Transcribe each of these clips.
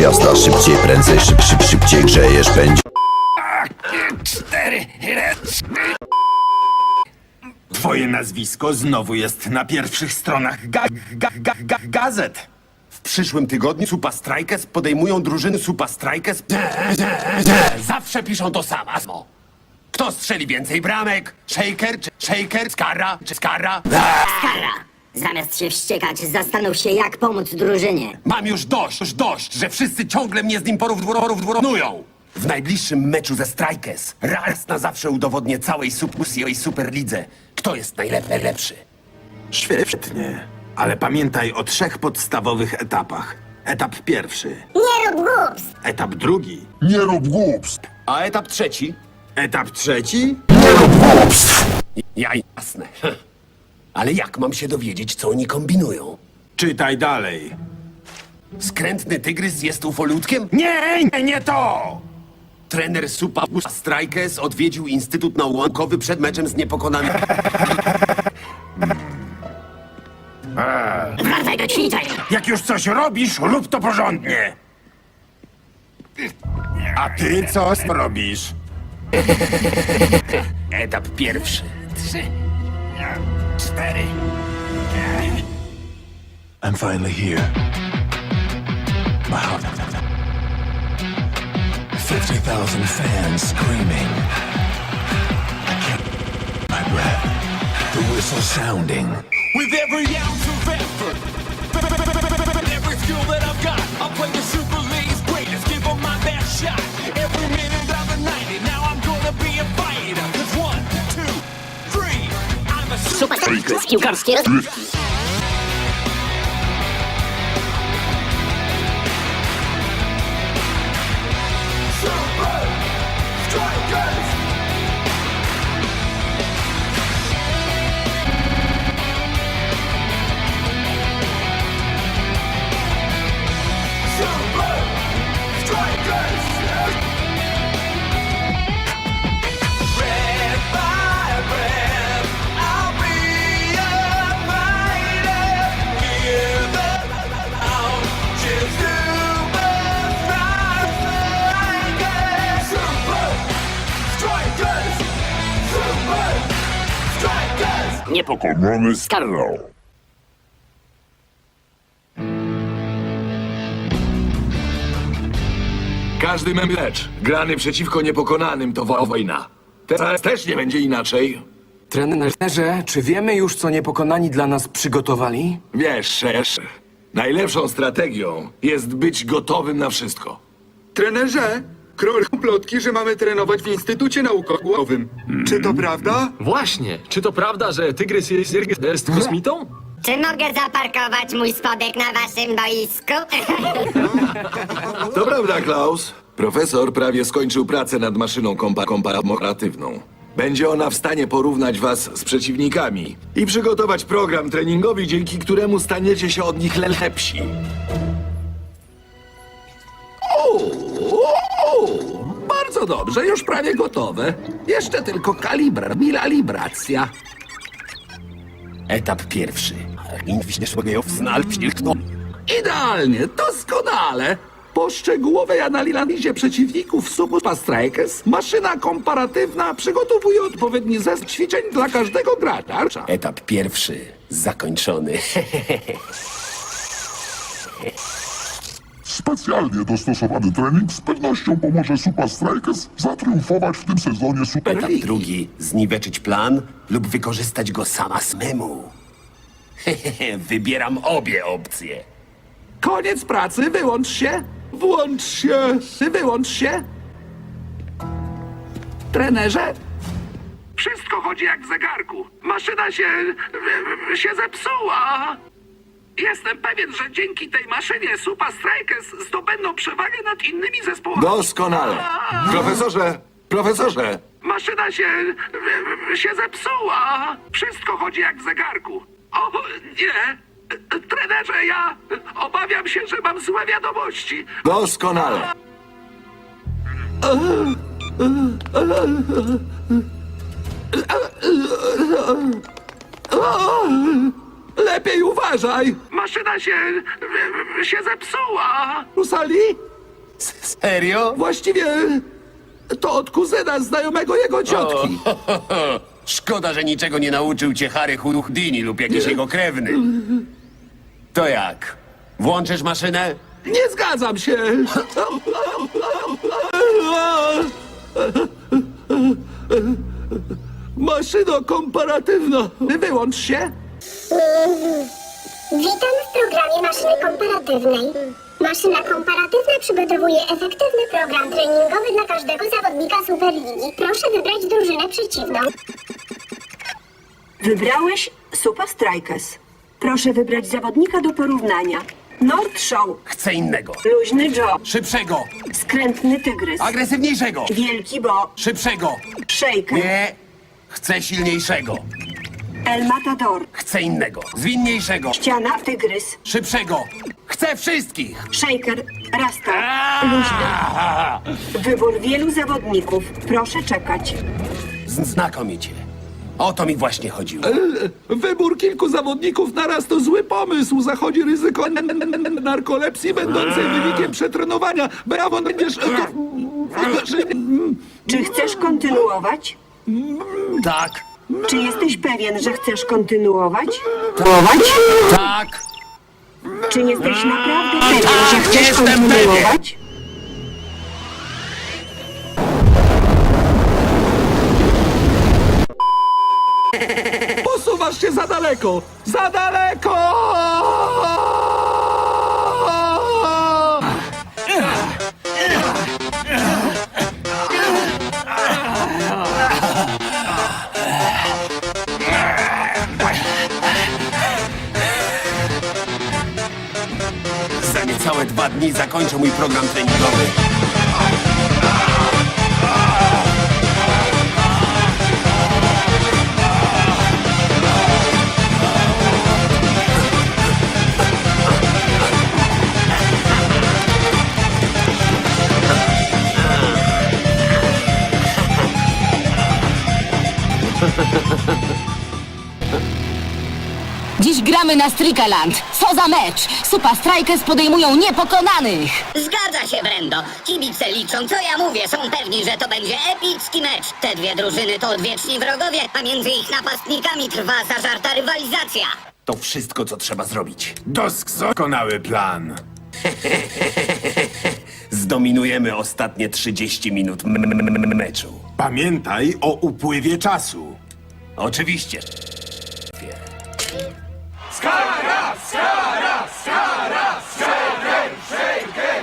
Jazda szybciej, prędzej, szyb, szyb, szybciej grzejesz będzie Cztery, Twoje nazwisko znowu jest na pierwszych stronach ga ga ga ga gazet. W przyszłym tygodniu Supa Strikers podejmują drużyny Supa Strikers. Zawsze piszą to samo. Kto strzeli więcej bramek? Shaker czy Shaker? Skara czy Skara? Kara! Zamiast się wściekać, zastanów się, jak pomóc drużynie. Mam już dość, już dość, że wszyscy ciągle mnie z nim porównują. W najbliższym meczu ze Strikers raz na zawsze udowodnię całej Supersji Superlidze, kto jest najlepszy. lepszy. Świetnie, ale pamiętaj o trzech podstawowych etapach. Etap pierwszy, Nie rób głups! etap drugi, Nie rób głupstw! a etap trzeci? Etap trzeci? Nie rób głupstw! Ja jasne. Ale jak mam się dowiedzieć, co oni kombinują? Czytaj dalej. Skrętny tygrys jest ufolutkiem? Nie, nie, nie to! Trener Supa Strikers odwiedził Instytut Naukowy przed meczem z niepokonanym. Do ćwiczeń! Jak już coś robisz, rób to porządnie. A ty co robisz? Etap pierwszy. Trzy, cztery. I'm finally here. My heart. 50,000 fans screaming. I can't. My breath. The whistle sounding. With every ounce of effort, every skill that I've got, I'll play the Super League's greatest, give 'em my best shot. Every minute of the 90, now I'm gonna be a fighter. I'm a super... Super strikers. Niepokonany Skarżą. Każdy mecz grany przeciwko niepokonanym to wo- wojna. Teraz też nie będzie inaczej. Trenerze, czy wiemy już, co niepokonani dla nas przygotowali? Wiesz, wiesz, najlepszą strategią jest być gotowym na wszystko. Trenerze, krążą plotki, że mamy trenować w Instytucie Naukowym. Czy to prawda? Właśnie, czy to prawda, że tygrys jest, jest kosmitą? Czy mogę zaparkować mój spodek na waszym boisku? To prawda, Klaus. Profesor prawie skończył pracę nad maszyną kompa komparatywną. Będzie ona w stanie porównać was z przeciwnikami i przygotować program treningowy, dzięki któremu staniecie się od nich lepsi. Bardzo dobrze, już prawie gotowe. Jeszcze tylko kalibr, milalibracja. Etap pierwszy. Idealnie, doskonale. Po szczegółowej analizie przeciwników Super Strikers, maszyna komparatywna przygotowuje odpowiedni zestaw ćwiczeń dla każdego gracza. Etap pierwszy zakończony. Specjalnie dostosowany trening z pewnością pomoże Super Strikers zatriumfować w tym sezonie Etap Superligi. drugi zniweczyć plan lub wykorzystać go sama samemu. Wybieram obie opcje. Koniec pracy, wyłącz się. Włącz się, wyłącz się. Trenerze? Wszystko chodzi jak w zegarku. Maszyna się... się zepsuła. Jestem pewien, że dzięki tej maszynie Super Strikers zdobędą przewagę nad innymi zespołami. Doskonale. Profesorze, profesorze, Maszyna się... się zepsuła. Wszystko chodzi jak w zegarku. O, nie. Trenerze, ja obawiam się, że mam złe wiadomości. doskonale. Lepiej uważaj! Maszyna się... się zepsuła. U sali? Serio? Właściwie to od kuzyna znajomego jego ciotki. Szkoda, że niczego nie nauczył cię Harry Houdini lub jakiś jego krewny. To jak? Włączysz maszynę? Nie zgadzam się. Maszyno komparatywna. Wyłącz się. Witam w programie maszyny komparatywnej. Maszyna komparatywna przygotowuje efektywny program treningowy dla każdego zawodnika Superligi. Proszę wybrać drużynę przeciwną. Wybrałeś Super Strikers. Proszę wybrać zawodnika do porównania. Nord Show, Chcę innego. Luźny Joe, Szybszego. Skrętny Tygrys, Agresywniejszego. Wielki Bo, Szybszego. Shaker, Nie. Chcę silniejszego. El Matador, Chcę innego. Zwinniejszego. Ściana Tygrys, Szybszego. Chcę wszystkich. Shaker, Rasta, Luźny. Wybór wielu zawodników. Proszę czekać. Z- Znakomicie. O to mi właśnie chodziło. Wybór kilku zawodników naraz to zły pomysł. Zachodzi ryzyko n- n- n- narkolepsji będącej wynikiem przetrenowania. Brawo, będziesz... To... Czy chcesz kontynuować? Tak. Czy jesteś pewien, że chcesz kontynuować? Tak. Czy jesteś naprawdę pewien, że Tak, chcesz jestem kontynuować? Posuwasz się za daleko. Za daleko! Niecałe dwa dni zakończę mój program treningowy. Gramy na Strikaland. Co za mecz! Super Strikers podejmują niepokonanych! Zgadza się, Brendo. Kibice liczą, co ja mówię. Są pewni, że to będzie epicki mecz. Te dwie drużyny to odwieczni wrogowie, a między ich napastnikami trwa zażarta rywalizacja. To wszystko, co trzeba zrobić. Doskonały plan. Zdominujemy ostatnie 30 minut m- m- m- m- meczu. Pamiętaj o upływie czasu. Oczywiście.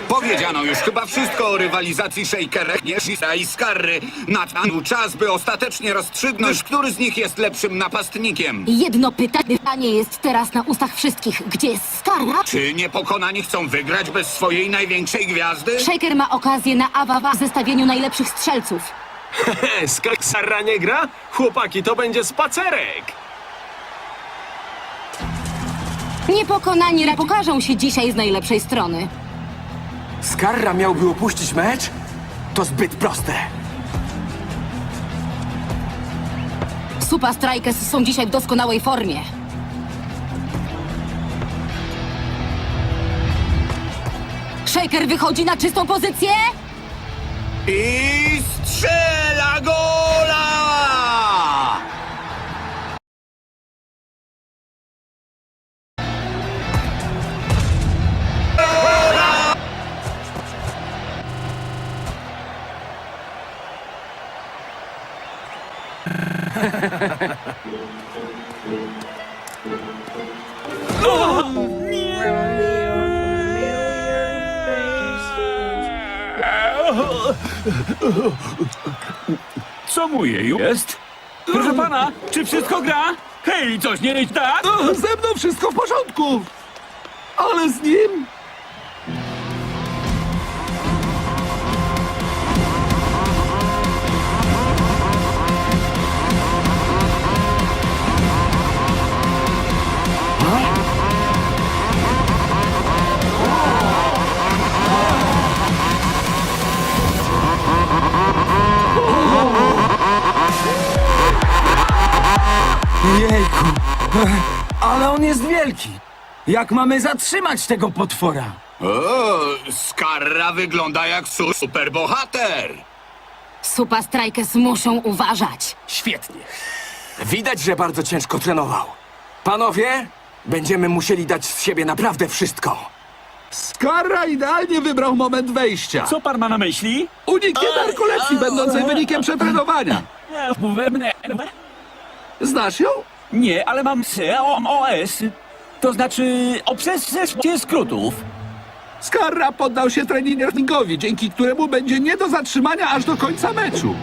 Powiedziano już chyba wszystko o rywalizacji Shakerek, Nieshisa i Skarry. Nadszedł czas, by ostatecznie rozstrzygnąć, który z nich jest lepszym napastnikiem. Jedno pytanie jest teraz na ustach wszystkich. Gdzie jest Skarra? Czy niepokonani chcą wygrać bez swojej największej gwiazdy? Shaker ma okazję na awawa w zestawieniu najlepszych strzelców. He, Skaksara nie gra? Chłopaki, to będzie spacerek! Niepokonani ra- pokażą się dzisiaj z najlepszej strony. Skarra miałby opuścić mecz? To zbyt proste. Super Strikers są dzisiaj w doskonałej formie. Shaker wychodzi na czystą pozycję. I strzela gola! Co mu jest? Proszę pana, czy wszystko gra? Hej, coś nie jest tak? Ze mną wszystko w porządku. Ale z nim... Ale on jest wielki. Jak mamy zatrzymać tego potwora? O, Skarra wygląda jak su superbohater. Supa Strikers muszą uważać. Świetnie. Widać, że bardzo ciężko trenował. Panowie, będziemy musieli dać z siebie naprawdę wszystko. Skarra idealnie wybrał moment wejścia. Co pan ma na myśli? Uniknie narkolepsji będącej wynikiem przetrenowania. Znasz ją? Nie, ale mam COS. To znaczy obsesję skrótów. Skarra poddał się treningowi, dzięki któremu będzie nie do zatrzymania aż do końca meczu.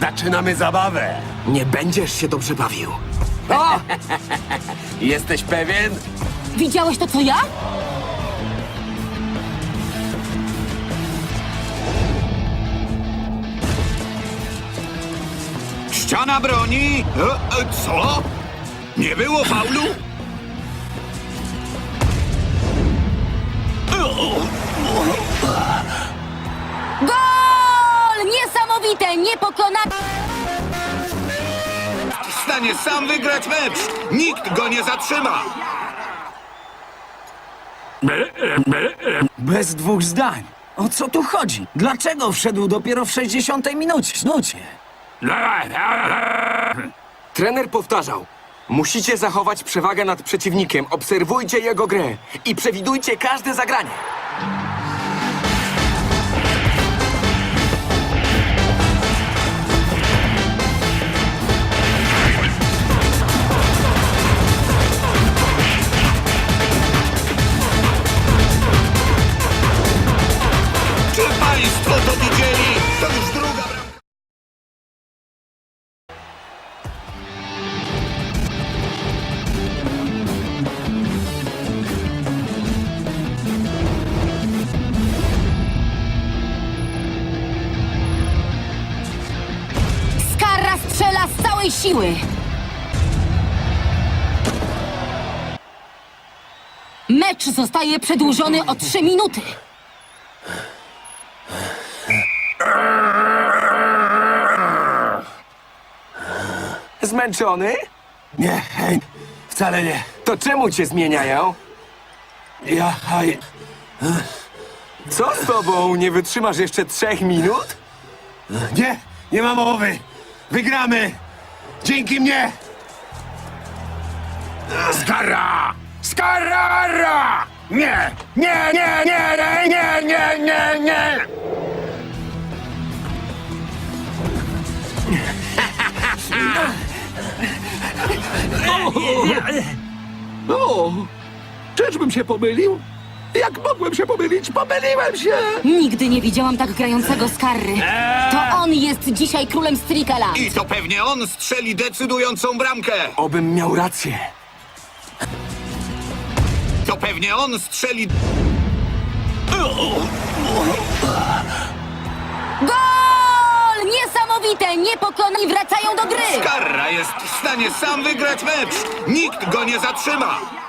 Zaczynamy zabawę. Nie będziesz się dobrze bawił. O! Jesteś pewien? Widziałeś to, co ja? Ściana broni? E, e, co? Nie było faulu? Gol! Niesamowite, niepokonane... W stanie sam wygrać mecz. Nikt go nie zatrzyma. Bez dwóch zdań. O co tu chodzi? Dlaczego wszedł dopiero w 60 minucie? Nucie. Trener powtarzał. Musicie zachować przewagę nad przeciwnikiem, obserwujcie jego grę i przewidujcie każde zagranie. Czy państwo to widzieli? To już druga siły. Mecz zostaje przedłużony o 3 minuty. Zmęczony? Nie, wcale nie. To czemu cię zmieniają? Ja... Aj, Co z tobą? Nie wytrzymasz jeszcze trzech minut? nie, nie ma mowy. Wygramy. Dzięki mnie! Skara! Skara! Nie! Nie, nie, nie, nie, nie, nie, nie, nie! O! Czyżbym się pomylił? Jak mogłem się pomylić? Pomyliłem się! Nigdy nie widziałam tak grającego Skarry. To on jest dzisiaj królem Strikaland. I to pewnie on strzeli decydującą bramkę. Obym miał rację. To pewnie on strzeli... Gol! Niesamowite, niepokonani wracają do gry. Skarra jest w stanie sam wygrać mecz. Nikt go nie zatrzyma.